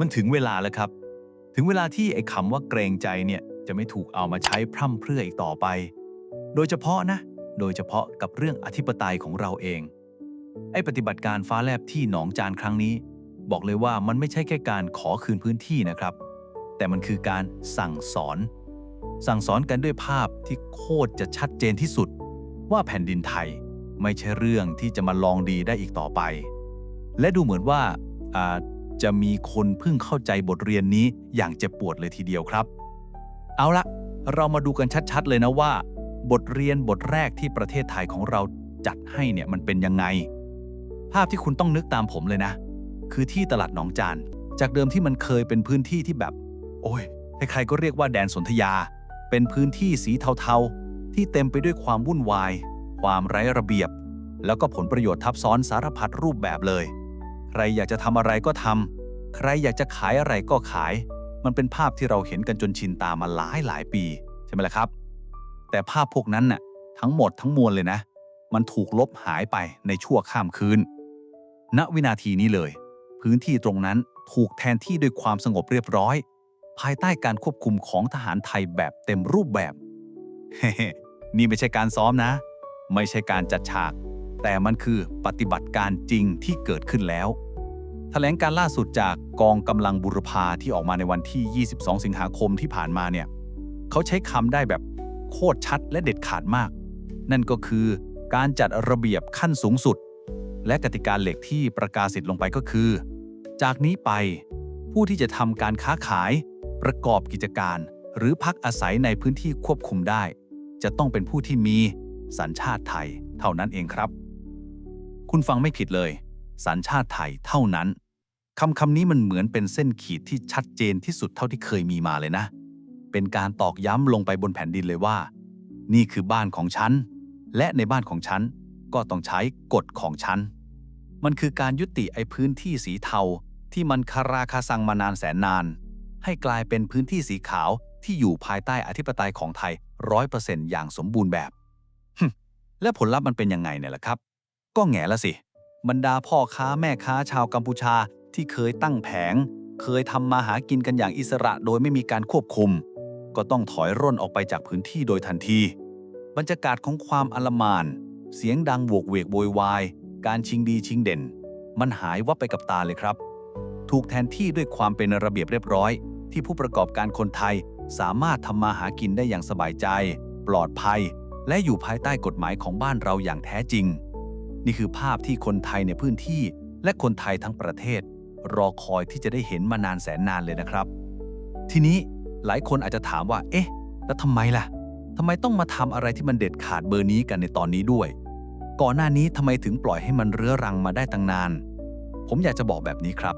มันถึงเวลาแล้วครับ ถึงเวลาที่ไอ้คำว่าเกรงใจเนี่ยจะไม่ถูกเอามาใช้พร่ำเพรื่ออีกต่อไป โดยเฉพาะนะ โดยเฉพาะกับเรื่องอธิปไตยของเราเอง ไอ้ปฏิบัติการฟ้าแลบที่หนองจานครั้งนี้ บอกเลยว่ามันไม่ใช่แค่การขอคืนพื้นที่นะครับ แต่มันคือการสั่งสอน สั่งสอนกันด้วยภาพที่โคตรจะชัดเจนที่สุด ว่าแผ่นดินไทยไม่ใช่เรื่องที่จะมาลองดีได้อีกต่อไป และดูเหมือนว่าอา จะมีคนเพิ่งเข้าใจบทเรียนนี้อย่างเจ็บปวดเลยทีเดียวครับ เอาละเรามาดูกันชัดๆเลยนะว่า บทเรียนบทแรกที่ประเทศไทยของเราจัดให้เนี่ยมันเป็นยังไง ภาพที่คุณต้องนึกตามผมเลยนะ คือที่ตลาดหนองจาน จากเดิมที่มันเคยเป็นพื้นที่ที่แบบ โอ้ยใครๆก็เรียกว่าแดนสนธยา เป็นพื้นที่สีเทาๆ ที่เต็มไปด้วยความวุ่นวาย ความไร้ระเบียบ แล้วก็ผลประโยชน์ทับซ้อนสารพัดรูปแบบเลย ใครอยากจะทำอะไรก็ทำใครอยากจะขายอะไรก็ขาย มันเป็นภาพที่เราเห็นกันจนชินตามาหลายหลายปี ใช่ไหมล่ะครับ แต่ภาพพวกนั้นน่ะทั้งหมดทั้งมวลเลยนะ มันถูกลบหายไปในชั่วข้ามคืน ณวินาทีนี้เลย พื้นที่ตรงนั้นถูกแทนที่ด้วยความสงบเรียบร้อย ภายใต้การควบคุมของทหารไทยแบบเต็มรูปแบบ เฮ้นี่ไม่ใช่การซ้อมนะ ไม่ใช่การจัดฉาก แต่มันคือปฏิบัติการจริงที่เกิดขึ้นแล้ว แถลงการล่าสุดจากกองกำลังบุรพาที่ออกมาในวันที่ 22 สิงหาคมที่ผ่านมาเนี่ยเขาใช้คำได้แบบโคตรชัดและเด็ดขาดมาก นั่นก็คือการจัดระเบียบขั้นสูงสุด และกติกาเหล็กที่ประกาศสิทธิ์ลงไปก็คือ จากนี้ไป ผู้ที่จะทำการค้าขาย ประกอบกิจการ หรือพักอาศัยในพื้นที่ควบคุมได้ จะต้องเป็นผู้ที่มีสัญชาติไทยเท่านั้นเองครับ คุณฟังไม่ผิดเลย สัญชาติไทยเท่านั้น คำคำนี้มันเหมือนเป็นเส้นขีดที่ชัดเจนที่สุดเท่าที่เคยมีมาเลยนะ เป็นการตอกย้ำลงไปบนแผ่นดินเลยว่า นี่คือบ้านของฉัน และในบ้านของฉันก็ต้องใช้กฎของฉัน มันคือการยุติไอ้พื้นที่สีเทาที่มันคาราคาซังมานานแสนนาน ให้กลายเป็นพื้นที่สีขาวที่อยู่ภายใต้อธิปไตยของไทยร้อยเปอร์เซ็นต์อย่างสมบูรณ์แบบ และผลลัพธ์มันเป็นยังไงเนี่ยล่ะครับ ก็แง่ละสิ บรรดาพ่อค้าแม่ค้าชาวกัมพูชา ที่เคยตั้งแผง เคยทำมาหากินกันอย่างอิสระโดยไม่มีการควบคุม ก็ต้องถอยร่นออกไปจากพื้นที่โดยทันที บรรยากาศของความอลหมาน เสียงดังโวกเวกโวยวาย การชิงดีชิงเด่น มันหายวับไปกับตาเลยครับ ถูกแทนที่ด้วยความเป็นระเบียบเรียบร้อย ที่ผู้ประกอบการคนไทยสามารถทำมาหากินได้อย่างสบายใจ ปลอดภัย และอยู่ภายใต้กฎหมายของบ้านเราอย่างแท้จริง นี่คือภาพที่คนไทยในพื้นที่และคนไทยทั้งประเทศ รอคอยที่จะได้เห็นมานานแสนนานเลยนะครับ ทีนี้หลายคนอาจจะถามว่า เอ๊ะ แล้วทำไมล่ะทำไมต้องมาทำอะไรที่มันเด็ดขาดเบอร์นี้กันในตอนนี้ด้วย ก่อนหน้านี้ทำไมถึงปล่อยให้มันเรื้อรังมาได้ตั้งนาน ผมอยากจะบอกแบบนี้ครับ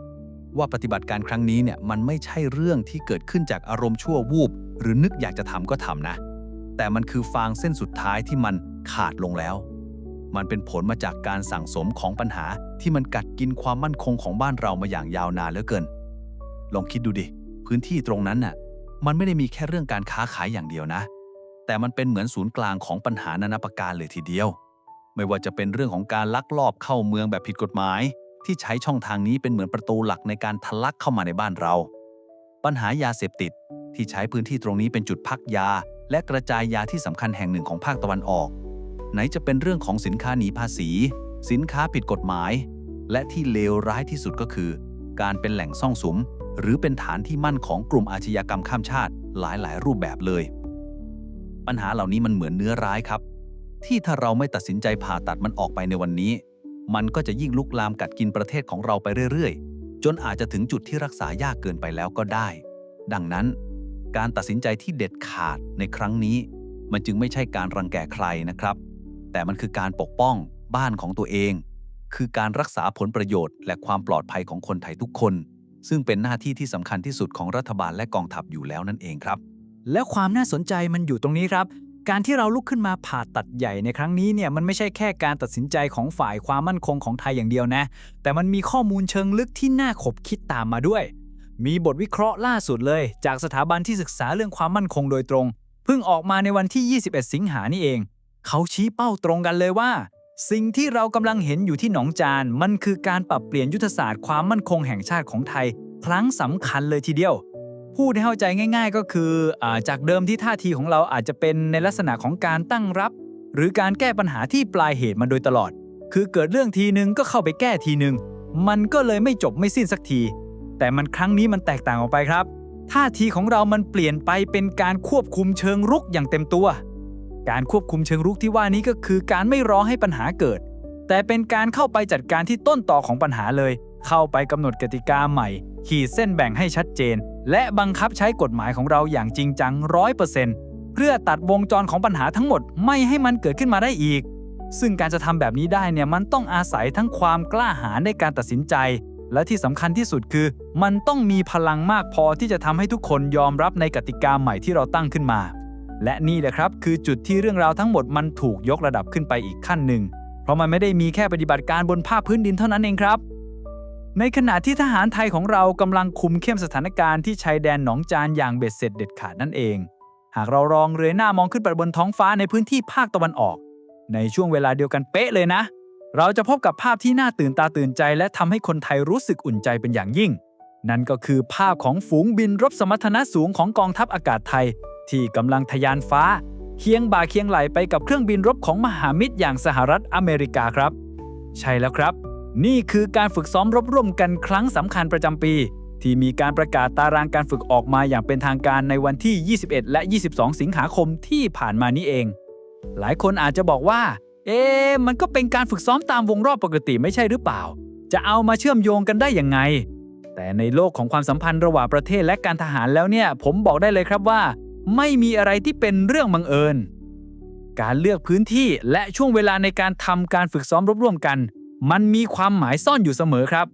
ว่าปฏิบัติการครั้งนี้เนี่ยมันไม่ใช่เรื่องที่เกิดขึ้นจากอารมณ์ชั่ววูบ หรือนึกอยากจะทำก็ทำนะ แต่มันคือฟางเส้นสุดท้ายที่มันขาดลงแล้ว มันเป็นผลมาจากการสั่งสมของปัญหาที่มันกัดกินความมั่นคงของบ้านเรามาอย่างยาวนานเหลือเกิน ลองคิดดูดิ พื้นที่ตรงนั้นน่ะ มันไม่ได้มีแค่เรื่องการค้าขายอย่างเดียวนะ แต่มันเป็นเหมือนศูนย์กลางของปัญหานานาประการเลยทีเดียว ไม่ว่าจะเป็นเรื่องของการลักลอบเข้าเมืองแบบผิดกฎหมาย ที่ใช้ช่องทางนี้เป็นเหมือนประตูหลักในการทะลักเข้ามาในบ้านเรา ปัญหายาเสพติดที่ใช้พื้นที่ตรงนี้เป็นจุดพักยา และกระจายยาที่สำคัญแห่งหนึ่งของภาคตะวันออก ไหนจะเป็นเรื่องของสินค้าหนีภาษี สินค้าผิดกฎหมาย และที่เลวร้ายที่สุดก็คือ การเป็นแหล่งซ่องสุม หรือเป็นฐานที่มั่นของกลุ่มอาชญากรรมข้ามชาติหลายๆ รูปแบบเลย ปัญหาเหล่านี้มันเหมือนเนื้อร้ายครับ ที่ถ้าเราไม่ตัดสินใจผ่าตัดมันออกไปในวันนี้ มันก็จะยิ่งลุกลามกัดกินประเทศของเราไปเรื่อยๆ จนอาจจะถึงจุดที่รักษายากเกินไปแล้วก็ได้ ดังนั้นการตัดสินใจที่เด็ดขาดในครั้งนี้ มันจึงไม่ใช่การรังแกใครนะครับ แต่มันคือการปกป้องบ้านของตัวเอง คือการรักษาผลประโยชน์และความปลอดภัยของคนไทยทุกคน ซึ่งเป็นหน้าที่ที่สำคัญที่สุดของรัฐบาลและกองทัพอยู่แล้วนั่นเองครับ แล้วความน่าสนใจมันอยู่ตรงนี้ครับ การที่เราลุกขึ้นมาผ่าตัดใหญ่ในครั้งนี้เนี่ยมันไม่ใช่แค่การตัดสินใจของฝ่ายความมั่นคงของไทยอย่างเดียวนะ แต่มันมีข้อมูลเชิงลึกที่น่าขบคิดตามมาด้วย มีบทวิเคราะห์ล่าสุดเลย จากสถาบันที่ศึกษาเรื่องความมั่นคงโดยตรงเพิ่งออกมาในวันที่ 21 สิงหานี่เอง เขาชี้เป้าตรงกันเลยว่า สิ่งที่เรากำลังเห็นอยู่ที่หนองจานมันคือการปรับเปลี่ยนยุทธศาสตร์ความมั่นคงแห่งชาติของไทย ครั้งสำคัญเลยทีเดียวพูดให้เข้าใจง่าย ๆ ก็คืออจากเดิมที่ท่าทีของเราอาจจะเป็นในลักษณะของการตั้งรับ หรือการแก้ปัญหาที่ปลายเหตุมาโดยตลอด คือเกิดเรื่องทีนึงก็เข้าไปแก้ทีนึง มันก็เลยไม่จบไม่สิ้นสักที แต่มันครั้งนี้มันแตกต่างออกไปครับ ท่าทีของเรามันเปลี่ยนไปเป็นการควบคุมเชิงรุกอย่างเต็มตัว การควบคุมเชิงรุกที่ว่านี้ก็คือการไม่รอให้ปัญหาเกิด แต่เป็นการเข้าไปจัดการที่ต้นต่อของปัญหาเลย เข้าไปกำหนดกติกาใหม่ ขีดเส้นแบ่งให้ชัดเจน และบังคับใช้กฎหมายของเราอย่างจริงจังร้อยเปอร์เซ็นต์เพื่อตัดวงจรของปัญหาทั้งหมดไม่ให้มันเกิดขึ้นมาได้อีก ซึ่งการจะทำแบบนี้ได้เนี่ยมันต้องอาศัยทั้งความกล้าหาญในการตัดสินใจ และที่สำคัญที่สุดคือ มันต้องมีพลังมากพอที่จะทำให้ทุกคนยอมรับในกติกาใหม่ที่เราตั้งขึ้นมา และนี่แหละครับคือจุดที่เรื่องราวทั้งหมดมันถูกยกระดับขึ้นไปอีกขั้นหนึ่ง เพราะมันไม่ได้มีแค่ปฏิบัติการบนภาคพื้นดินเท่านั้นเองครับ ในขณะที่ทหารไทยของเรากำลังคุมเข้มสถานการณ์ที่ชายแดนหนองจานอย่างเบ็ดเสร็จเด็ดขาดนั่นเอง หากเราลองเรยหน้ามองขึ้นไปบนท้องฟ้าในพื้นที่ภาคตะวันออก ในช่วงเวลาเดียวกันเป๊ะเลยนะ เราจะพบกับภาพที่น่าตื่นตาตื่นใจ และทำให้คนไทยรู้สึกอุ่นใจเป็นอย่างยิ่ง นั่นก็คือภาพของฝูงบินรบสมรรถนะสูงของกองทัพอากาศไทย ที่กำลังทะยานฟ้า เคียงบ่าเคียงไหลไปกับเครื่องบินรบของมหามิตรอย่างสหรัฐอเมริกาครับ ใช่แล้วครับ นี่คือการฝึกซ้อมรบร่วมกันครั้งสำคัญประจำปี ที่มีการประกาศตารางการฝึกออกมาอย่างเป็นทางการในวันที่ 21 และ 22 สิงหาคมที่ผ่านมานี้เอง หลายคนอาจจะบอกว่า เอ๊ะมันก็เป็นการฝึกซ้อมตามวงรอบปกติไม่ใช่หรือเปล่า จะเอามาเชื่อมโยงกันได้ยังไงแต่ในโลกของความสัมพันธ์ระหว่างประเทศและการทหารแล้วเนี่ย ผมบอกได้เลยครับว่า ไม่มีอะไรที่เป็นเรื่องบังเอิญ การเลือกพื้นที่และช่วงเวลาในการทำการฝึกซ้อมรบร่วมกัน มันมีความหมายซ่อนอยู่เสมอครับ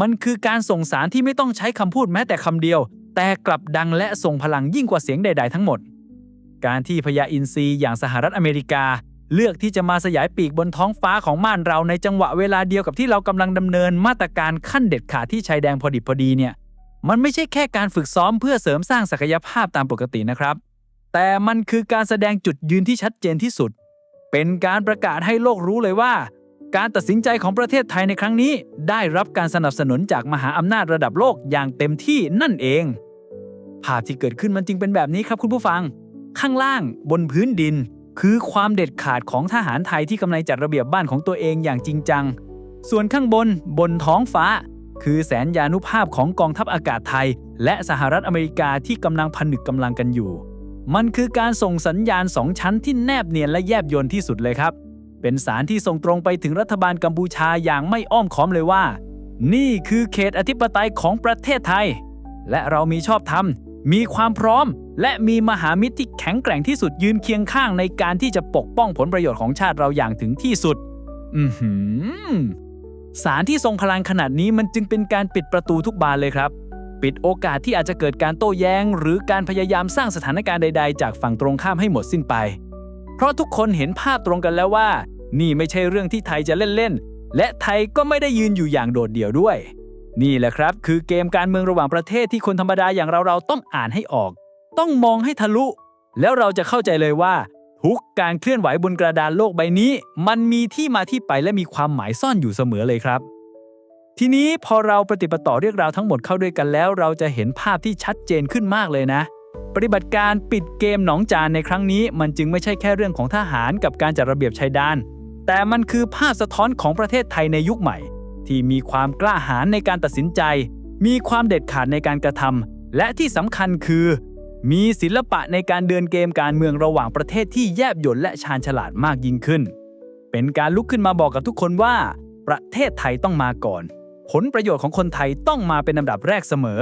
มันคือการส่งสารที่ไม่ต้องใช้คำพูดแม้แต่คำเดียว แต่กลับดังและส่งพลังยิ่งกว่าเสียงใด ๆ ทั้งหมด การที่พญาอินทรีอย่างสหรัฐอเมริกา เลือกที่จะมาสยายปีกบนท้องฟ้าของม่านเราในจังหวะเวลาเดียวกับที่เรากำลังดำเนินมาตรการขั้นเด็ดขาดที่ชายแดนพอดิบพอดีเนี่ย มันไม่ใช่แค่การฝึกซ้อมเพื่อเสริมสร้างศักยภาพตามปกตินะครับ แต่มันคือการแสดงจุดยืนที่ชัดเจนที่สุด เป็นการประกาศให้โลกรู้เลยว่า การตัดสินใจของประเทศไทยในครั้งนี้ ได้รับการสนับสนุนจากมหาอำนาจระดับโลกอย่างเต็มที่นั่นเอง ภาพที่เกิดขึ้นมันจึงเป็นแบบนี้ครับคุณผู้ฟัง ข้างล่างบนพื้นดิน คือความเด็ดขาดของทหารไทยที่กำลังจัดระเบียบบ้านของตัวเองอย่างจริงจัง ส่วนข้างบนบนท้องฟ้า คือแสนยานุภาพของกองทัพอากาศไทย และสหรัฐอเมริกาที่กำลังผนึกกำลังกันอยู่ มันคือการส่งสัญญาณสองชั้นที่แนบเนียนและแยบยลที่สุดเลยครับ เป็นสารที่ส่งตรงไปถึงรัฐบาลกัมพูชาอย่างไม่อ้อมค้อมเลยว่า นี่คือเขตอธิปไตยของประเทศไทย และเรามีชอบธรรม มีความพร้อม และมีมหามิตรที่แข็งแกร่งที่สุดยืนเคียงข้างในการที่จะปกป้องผลประโยชน์ของชาติเราอย่างถึงที่สุด อือหือ สารที่ทรงพลังขนาดนี้มันจึงเป็นการปิดประตูทุกบานเลยครับ ปิดโอกาสที่อาจจะเกิดการโต้แย้ง หรือการพยายามสร้างสถานการณ์ใด ๆ จากฝั่งตรงข้ามให้หมดสิ้นไป เพราะทุกคนเห็นภาพตรงกันแล้วว่า นี่ไม่ใช่เรื่องที่ไทยจะเล่นๆและไทยก็ไม่ได้ยืนอยู่อย่างโดดเดี่ยวด้วย นี่แหละครับ คือเกมการเมืองระหว่างประเทศที่คนธรรมดาอย่างเราๆต้องอ่านให้ออก ต้องมองให้ทะลุ แล้วเราจะเข้าใจเลยว่า ทุกการเคลื่อนไหวบนกระดานโลกใบนี้ มันมีที่มาที่ไปและมีความหมายซ่อนอยู่เสมอเลยครับ ทีนี้พอเราปฏิบัติต่อเรื่องราวทั้งหมดเข้าด้วยกันแล้ว เราจะเห็นภาพที่ชัดเจนขึ้นมากเลยนะ ปฏิบัติการปิดเกมหนองจานในครั้งนี้ มันจึงไม่ใช่แค่เรื่องของทหารกับการจัดระเบียบชายแดนแต่มันคือภาพสะท้อนของประเทศไทยในยุคใหม่ ที่มีความกล้าหาญในการตัดสินใจ มีความเด็ดขาดในการกระทำและที่สำคัญคือ มีศิลปะในการเดินเกมการเมืองระหว่างประเทศที่แยบยลและชาญฉลาดมากยิ่งขึ้น เป็นการลุกขึ้นมาบอกกับทุกคนว่า ประเทศไทยต้องมาก่อน ผลประโยชน์ของคนไทยต้องมาเป็นลำดับแรกเสมอ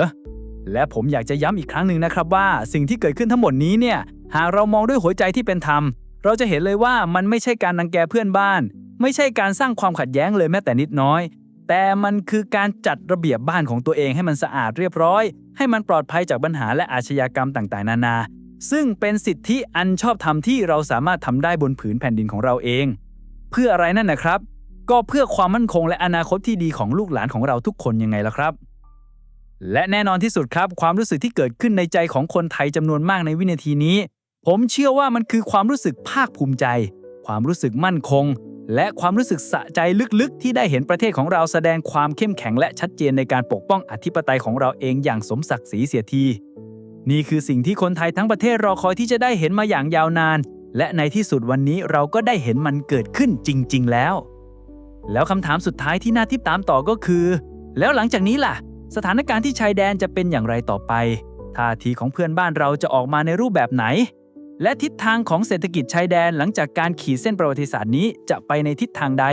และผมอยากจะย้ำอีกครั้งหนึ่งนะครับว่า สิ่งที่เกิดขึ้นทั้งหมดนี้เนี่ย หากเรามองด้วยหัวใจที่เป็นธรรม เราจะเห็นเลยว่ามันไม่ใช่การนังแกเพื่อนบ้าน ไม่ใช่การสร้างความขัดแย้งเลยแม้แต่นิดน้อย แต่มันคือการจัดระเบียบบ้านของตัวเองให้มันสะอาดเรียบร้อย ให้มันปลอดภัยจากปัญหาและอาชญากรรมต่างๆ นานา ซึ่งเป็นสิทธิอันชอบธรรมที่เราสามารถทำได้บนผืนแผ่นดินของเราเอง เพื่ออะไรนั่นนะครับ ก็เพื่อความมั่นคงและอนาคตที่ดีของลูกหลานของเราทุกคนยังไงล่ะครับ และแน่นอนที่สุดครับความรู้สึกที่เกิดขึ้นในใจของคนไทยจำนวนมากในวินาทีนี้ ผมเชื่อว่ามันคือความรู้สึกภาคภูมิใจ ความรู้สึกมั่นคง และความรู้สึกสะใจลึกๆ ที่ได้เห็นประเทศของเราแสดงความเข้มแข็งและชัดเจนในการปกป้องอธิปไตยของเราเองอย่างสมศักดิ์ศรีเสียที นี่คือสิ่งที่คนไทยทั้งประเทศรอคอยที่จะได้เห็นมาอย่างยาวนาน และในที่สุดวันนี้เราก็ได้เห็นมันเกิดขึ้นจริง ๆ แล้ว แล้วคำถามสุดท้ายที่น่าทิพตามต่อก็คือ แล้วหลังจากนี้ล่ะ สถานการณ์ที่ชายแดนจะเป็นอย่างไรต่อไปท่าทีของเพื่อนบ้านเราจะออกมาในรูปแบบไหน และทิศทางของเศรษฐกิจชายแดนหลังจากการขีดเส้นประวัติศาสตร์นี้จะไปในทิศทางใด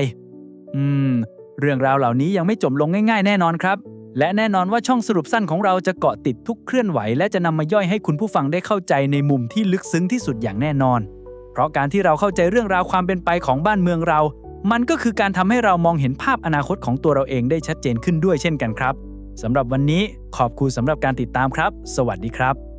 อืม เรื่องราวเหล่านี้ยังไม่จบลงง่าย ๆ แน่นอนครับ และแน่นอนว่าช่องสรุปสั้นของเราจะเกาะติดทุกเคลื่อนไหว และจะนำมาย่อยให้คุณผู้ฟังได้เข้าใจในมุมที่ลึกซึ้งที่สุดอย่างแน่นอน เพราะการที่เราเข้าใจเรื่องราวความเป็นไปของบ้านเมืองเรา มันก็คือการทำให้เรามองเห็นภาพอนาคตของตัวเราเองได้ชัดเจนขึ้นด้วยเช่นกันครับสำหรับวันนี้ขอบคุณสำหรับการติดตามครับ สวัสดีครับ